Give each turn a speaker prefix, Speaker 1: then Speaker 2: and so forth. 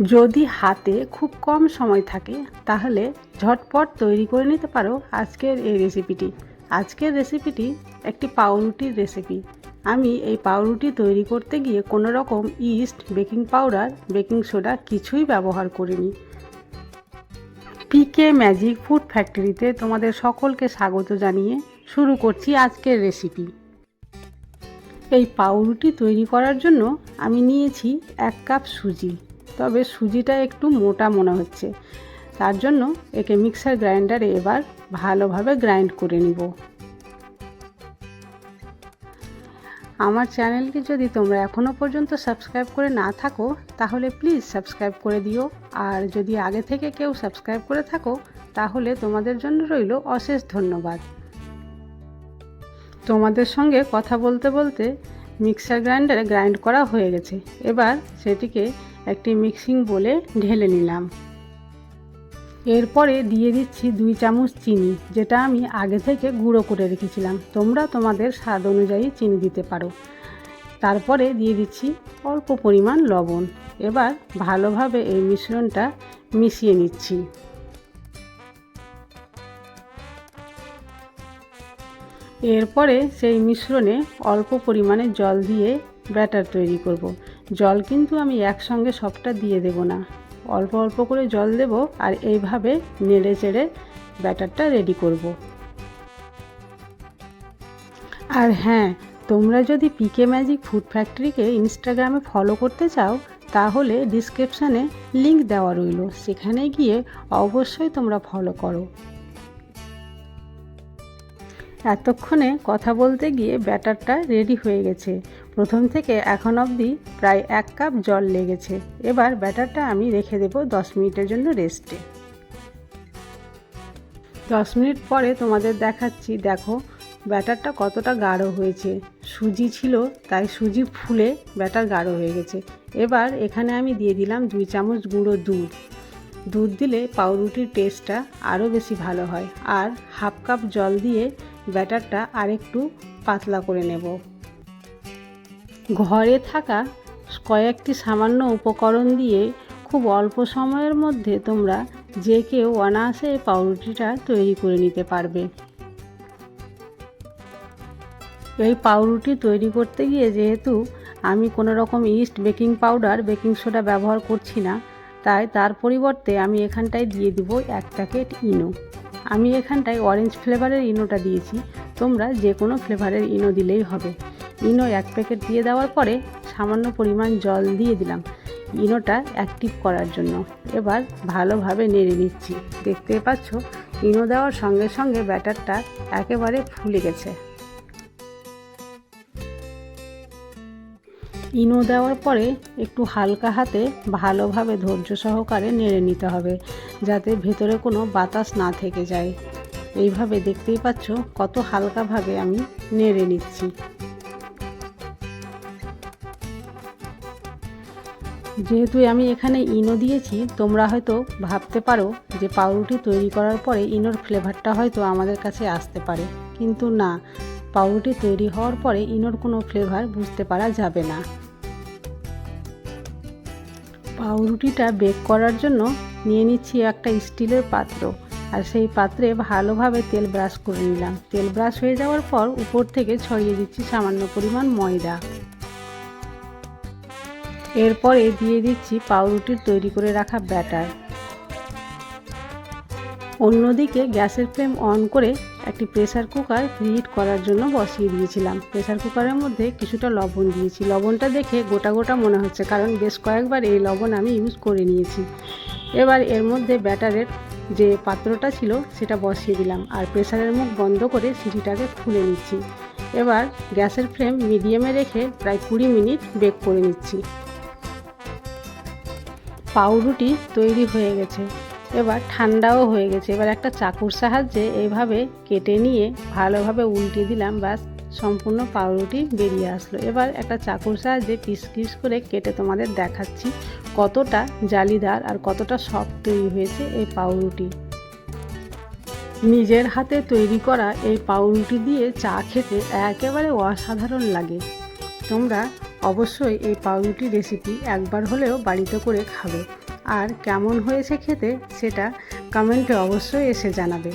Speaker 1: যদি হাতে খুব কম সময় থাকে, তাহলে ঝটপট তৈরি করে নিতে পারো আজকের এই রেসিপিটি। আজকের রেসিপিটি একটি পাউরুটির রেসিপি। আমি এই পাউরুটি তৈরি করতে গিয়ে কোনো রকম yeast, baking powder, baking soda কিছুই ব্যবহার করিনি। পিকে ম্যাজিক ফুড ফ্যাক্টরিতে তোমাদের সকলকে স্বাগত জানিয়ে শুরু করছি আজকের রেসিপি। এই পাউরুটি তৈরি করার জন্য আমি নিয়েছি এক কাপ সুজি। তবে সুজিটা একটু মোটা মনে হচ্ছে। তার জন্য একে মিক্সার গ্রাইন্ডারে এবার ভালোভাবে গ্রাইন্ড করে নিব। আমার চ্যানেলকে যদি তোমরা এখনও পর্যন্ত সাবস্ক্রাইব করে না থাকো, তাহলে প্লিজ সাবস্ক্রাইব করে দিও। আর যদি আগে থেকে কেউ সাবস্ক্রাইব করে থাকো, তাহলে তোমাদের জন্য রইল অশেষ ধন্যবাদ। তোমাদের সঙ্গে কথা বলতে বলতে মিক্সার গ্রাইন্ডারে গ্রাইন্ড করা হয়ে গেছে। এবার সেটিকে একটি মিক্সিং বলে ঢেলে নিলাম। এরপরে দিয়ে দিচ্ছি দুই চামচ চিনি, যেটা আমি আগে থেকে গুঁড়ো করে রেখেছিলাম। তোমরা তোমাদের স্বাদ অনুযায়ী চিনি দিতে পারো। তারপরে দিয়ে দিচ্ছি অল্প পরিমাণ লবণ। এবার ভালোভাবে এই মিশ্রণটা মিশিয়ে নিচ্ছি। এরপরে সেই মিশ্রণে অল্প পরিমাণে জল দিয়ে ব্যাটার তৈরি করব। জল কিন্তু আমি একসঙ্গে সবটা দিয়ে দেব না অল্প অল্প করে জল দেব আর এইভাবে নেড়ে চেড়ে ব্যাটারটা রেডি করব। আর হ্যাঁ তোমরা যদি পিকে ম্যাজিক ফুড ফ্যাক্টরিকে ইনস্টাগ্রামে ফলো করতে চাও, তাহলে ডিসক্রিপশানে লিংক দেওয়া রইল সেখানে গিয়ে অবশ্যই তোমরা ফলো করো এতক্ষণে কথা বলতে গিয়ে ব্যাটারটা রেডি হয়ে গেছে। প্রথম থেকে এখন অবধি প্রায় এক কাপ জল লেগেছে। এবার ব্যাটারটা আমি রেখে দেব দশ মিনিটের জন্য রেস্টে। দশ মিনিট পরে তোমাদের দেখাচ্ছি, দেখো, ব্যাটারটা কতটা গাঢ় হয়েছে। সুজি ছিল, তাই সুজি ফুলে ব্যাটার গাঢ় হয়ে গেছে। এবার এখানে আমি দিয়ে দিলাম দুই চামচ গুঁড়ো দুধ। দুধ দিলে পাউরুটির টেস্টটা আরও বেশি ভালো হয়। আর হাফ কাপ জল দিয়ে ব্যাটারটা আরেকটু পাতলা করে নেব। ঘরে থাকা কয়েকটি সামান্য উপকরণ দিয়ে খুব অল্প সময়ের মধ্যে তোমরা যে কেউ অনায়াসে পাউরুটিটা তৈরি করে নিতে পারবে। এই পাউরুটি তৈরি করতে গিয়ে যেহেতু আমি কোনো রকম yeast baking powder, baking soda ব্যবহার করছি না, তাই তার পরিবর্তে আমি এখানটায় দিয়ে দিব এক প্যাকেট ইনো। আমি এখানটায় অরেঞ্জ ফ্লেভারের ইনোটা দিয়েছি। তোমরা যে কোনো ফ্লেভারের ইনো দিলেই হবে। ইনো এক প্যাকেট দিয়ে দেওয়ার পরে সামান্য পরিমাণ জল দিয়ে দিলাম। ইনোটা অ্যাক্টিভ করার জন্য। এবার ভালোভাবে নেড়ে নিচ্ছি। দেখতে পাচ্ছ, ইনো দেওয়ার সঙ্গে সঙ্গে ব্যাটারটা একেবারে ফুলে গেছে। ইনো দেওয়ার পরে একটু হালকা হাতে ভালোভাবে ধৈর্য সহকারে নেড়ে নিতে হবে, যাতে ভেতরে কোনো বাতাস না থেকে যায়। এইভাবে দেখতেই পাচ্ছ কত হালকাভাবে আমি নেড়ে নিচ্ছি। যেহেতু আমি এখানে ইনো দিয়েছি, তোমরা হয়তো ভাবতে পারো যে পাউরুটি তৈরি করার পরে ইনোর ফ্লেভারটা হয়তো আমাদের কাছে আসতে পারে। কিন্তু না পাউরুটি তৈরি হওয়ার পরে ইনোর কোনো ফ্লেভার বুঝতে পারা যাবে না। পাউরুটিটা বেক করার জন্য নিয়ে নিচ্ছি একটা স্টিলের পাত্র আর সেই পাত্রে ভালোভাবে তেল ব্রাশ করে নিলাম। তেল ব্রাশ হয়ে যাওয়ার পর উপর থেকে ছড়িয়ে দিচ্ছি সামান্য পরিমাণ ময়দা। এরপরে দিয়ে দিচ্ছি পাউরুটির তৈরি করে রাখা ব্যাটার। অন্যদিকে গ্যাসের ফ্লেম অন করে একটি প্রেসার কুকার হিট করার জন্য বসিয়ে দিয়েছিলাম। প্রেসার কুকারের মধ্যে কিছুটা লবণ দিয়েছি। লবণটা দেখে গোটা গোটা মনে হচ্ছে, কারণ বেশ কয়েকবার এই লবণ আমি ইউজ করে নিয়েছি। এবার এর মধ্যে ব্যাটারের যে পাত্রটা ছিল, সেটা বসিয়ে দিলাম আর প্রেসারের মুখ বন্ধ করে সিটিটাকে খুলে নিচ্ছি। এবার গ্যাসের ফ্লেম মিডিয়ামে রেখে প্রায় কুড়ি মিনিট বেক করে নিচ্ছি। পাউরুটি তৈরি হয়ে গেছে। এবার ঠান্ডাও হয়ে গেছে। এবার একটা চাকুর সাহায্যে এইভাবে কেটে নিয়ে ভালোভাবে উল্টে দিলাম, ব্যাস সম্পূর্ণ পাউরুটি বেরিয়ে আসলো। এবার একটা চাকুর সাহায্যে পিস পিস করে কেটে তোমাদের দেখাচ্ছি কতটা জালিদার আর কতটা সফট তৈরি হয়েছে এই পাউরুটি। নিজের হাতে তৈরি করা এই পাউরুটি দিয়ে চা খেতে একেবারে অসাধারণ লাগে। তোমরা অবশ্যই এই পাউরুটি রেসিপি একবার হলেও বাড়িতে করে খাবে। আর কেমন হয়েছে খেতে সেটা কমেন্টে অবশ্যই এসে জানাবে।